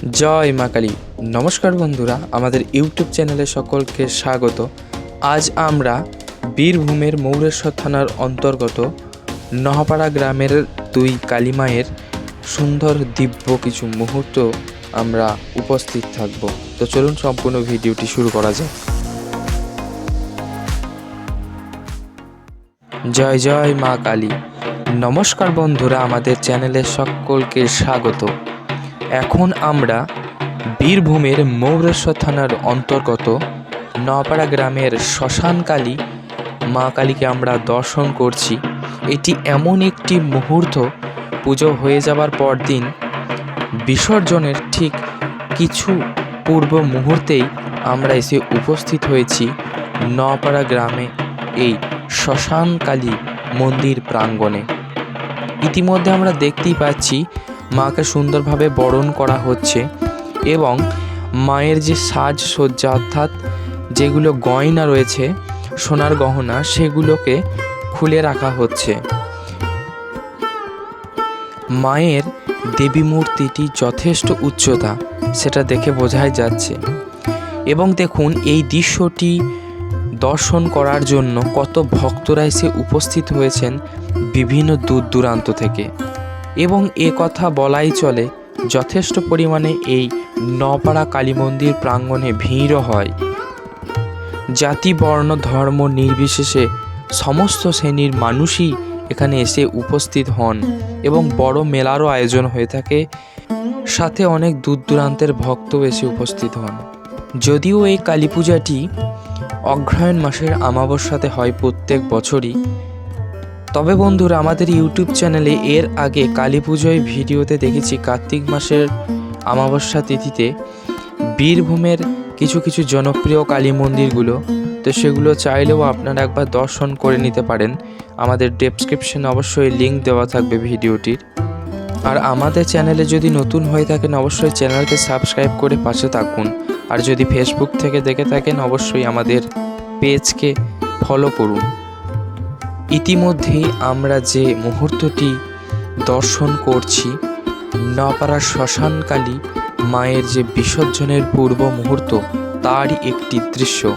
জয় মা কালী। নমস্কার বন্ধুরা, আমাদের ইউটিউব চ্যানেলে সকলকে স্বাগত। আজ আমরা বীরভূমের মৌরেশ্বর থানার অন্তর্গত নহপাড়া গ্রামের দুই কালীমায়ের সুন্দর দিব্য কিছু মুহূর্ত আমরা উপস্থিত থাকব। তো চলুন সম্পূর্ণ ভিডিওটি শুরু করা যাক। জয় জয় মা কালী। নমস্কার বন্ধুরা, আমাদের চ্যানেলে সকলকে স্বাগত। এখন আমরা বীরভূমের মৌরেশ্বর থানার অন্তর্গত নপাড়া গ্রামের শ্মশানকালী মা কালীকে আমরা দর্শন করছি। এটি এমন একটি মুহূর্ত, পুজো হয়ে যাবার পর দিন। বিসর্জনের ঠিক কিছু পূর্ব মুহূর্তেই আমরা এসে উপস্থিত হয়েছি নপাড়া গ্রামে এই শ্মশানকালী মন্দির প্রাঙ্গণে। ইতিমধ্যে আমরা দেখতেই পাচ্ছি মাকে সুন্দরভাবে বরণ করা হচ্ছে এবং মায়ের যে সাজসজ্জা অর্থাৎ যেগুলো গয়না রয়েছে, সোনার গহনা, সেগুলোকে খুলে রাখা হচ্ছে। মায়ের দেবী মূর্তিটি যথেষ্ট উচ্চতা, সেটা দেখে বোঝাই যাচ্ছে। এবং দেখুন, এই দৃশ্যটি দর্শন করার জন্য কত ভক্তরা এসে উপস্থিত হয়েছেন বিভিন্ন দূর দূরান্ত থেকে। এবং এ কথা বলাই চলে, যথেষ্ট পরিমাণে এই নপাড়া কালী মন্দির প্রাঙ্গণে ভিড়ও হয়। জাতি, বর্ণ, ধর্ম নির্বিশেষে সমস্ত শ্রেণির মানুষই এখানে এসে উপস্থিত হন এবং বড় মেলারও আয়োজন হয়ে থাকে। সাথে অনেক দূর দূরান্তের ভক্ত এসে উপস্থিত হন। যদিও এই কালী পূজাটি অগ্রহায়ণ মাসের আমাবস্যাতে হয় প্রত্যেক বছরই তবে বন্ধুরা, আমাদের ইউটিউব চ্যানেলে এর আগে কালী পুজোয় ভিডিওতে দেখেছি কার্তিক মাসের আমাবস্যা তিথিতে বীরভূমের কিছু কিছু জনপ্রিয় কালী মন্দিরগুলো। তো সেগুলো চাইলেও আপনারা একবার দর্শন করে নিতে পারেন। আমাদের ডেসক্রিপশনে অবশ্যই লিঙ্ক দেওয়া থাকবে ভিডিওটির। আর আমাদের চ্যানেলে যদি নতুন হয়ে থাকেন, অবশ্যই চ্যানেলকে সাবস্ক্রাইব করে পাশে থাকুন। আর যদি ফেসবুক থেকে দেখে থাকেন, অবশ্যই আমাদের পেজকে ফলো করুন। ইতিমধ্যেই আমরা যে মুহূর্তটি দর্শন করছি, নপাড়া শ্মশানকালী মায়ের যে বিসর্জনের পূর্ব মুহূর্ত, তারই একটি দৃশ্য।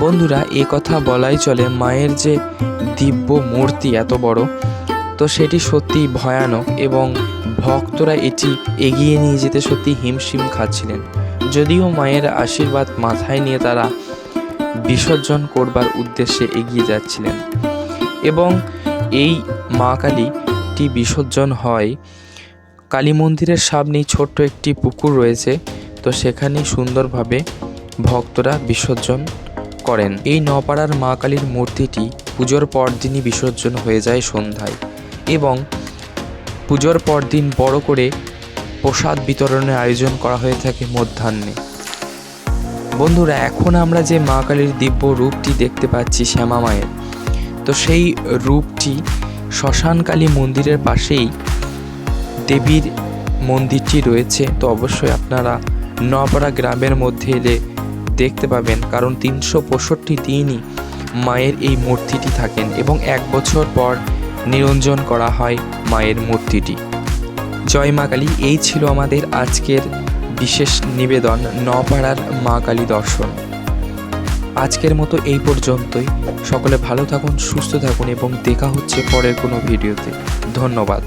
বন্ধুরা, এ কথা বলাই চলে মায়ের যে দিব্য মূর্তি এত বড়, তো সেটি সত্যি ভয়ানক এবং ভক্তরা এটি এগিয়ে নিয়ে যেতে সত্যি হিমশিম খাচ্ছিলেন। যদিও মায়ের আশীর্বাদ মাথায় নিয়ে তারা বিসর্জন করবার উদ্দেশ্যে এগিয়ে যাচ্ছিলেন। এবং এই মা কালীটি বিসর্জন হয়। কালী মন্দিরের সামনেই ছোট্ট একটি পুকুর রয়েছে। তো সেখানেই সুন্দরভাবে ভক্তরা বিসর্জন করেন। এই নপাড়ার মা কালীর মূর্তিটি পুজোর পরদিনই বিসর্জন হয়ে যায় সন্ধ্যায়। এবং পুজোর পরদিন বড় করে প্রসাদ বিতরণের আয়োজন করা হয়ে থাকে মধ্যাহ্নে। বন্ধুরা, এখন আমরা যে মা কালীর দিব্য রূপটি দেখতে পাচ্ছি শ্যামা মায়ের, তো সেই রূপটি শ্মশানকালী মন্দিরের পাশেই দেবীর মন্দিরটি রয়েছে। তো অবশ্যই আপনারা নপাড়া গ্রামের মধ্যে এলে দেখতে পাবেন, কারণ তিনশো পঁয়ষট্টি দিনই মায়ের এই মূর্তিটি থাকেন এবং এক বছর পর নিরঞ্জন করা হয় মায়ের মূর্তিটি। জয় মা কালী, এই ছিল আমাদের আজকের বিশেষ নিবেদন নপাড়ার মা কালী দর্শন। আজকের মতো এই পর্যন্তই। সকলে ভালো থাকুন, সুস্থ থাকুন এবং দেখা হচ্ছে পরের কোনো ভিডিওতে। ধন্যবাদ।